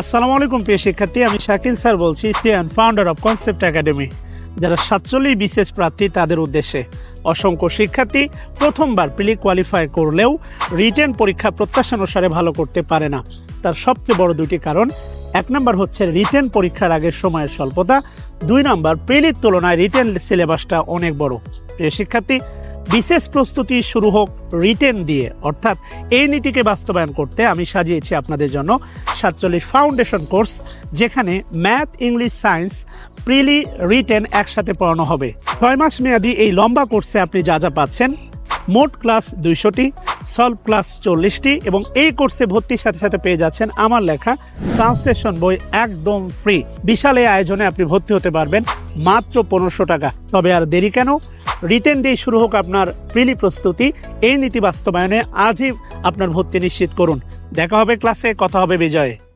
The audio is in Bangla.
আসসালামু আলাইকুম, প্রিয় শিক্ষার্থী। আমি শাকিল স্যার বলছি and founder of concept academy যারা সাতচল্লিশ বিশেষ প্রার্থী তাদের উদ্দেশ্যে। অসংখ্য শিক্ষার্থী প্রথমবার প্রিলি কোয়ালিফাই করলেও রিটেন পরীক্ষা প্রত্যাশানুসারে ভালো করতে পারে না। তার সবচেয়ে বড় দুটি কারণ, এক নম্বর হচ্ছে রিটেন পরীক্ষার আগের সময়ের স্বল্পতা, দুই নম্বর প্রিলির তুলনায় রিটেন সিলেবাসটা অনেক বড়। প্রিয় শিক্ষার্থী বিশেষ প্রস্তুতি শুরু হোক রিটেন দিয়ে, অর্থাৎ এই নীতিকে বাস্তবায়ন করতে আমি সাজিয়েছি আপনাদের জন্য সাতচল্লিশ ফাউন্ডেশন কোর্স, যেখানে math, English, science preli, written একসাথে পড়ানো হবে। ছয় মাস মেয়াদী এই লম্বা কোর্সে আপনি যা যা পাচ্ছেন, মোট ক্লাস দুইশোটি, সলভ ক্লাস চল্লিশটি এবং এই কোর্সে ভর্তির সাথে সাথে পেয়ে যাচ্ছেন আমার লেখা ট্রান্সলেশন বই একদম ফ্রি। বিশাল এই আয়োজনে আপনি ভর্তি হতে পারবেন মাত্র পনেরোশো টাকা। তবে আর দেরি কেন? রিটেন দিয়ে শুরু হোক আপনার প্রিলি প্রস্তুতি, এই নীতি বাস্তবায়নে আজই আপনার ভর্তি নিশ্চিত করুন। দেখা হবে ক্লাসে, কথা হবে বিজয়ে।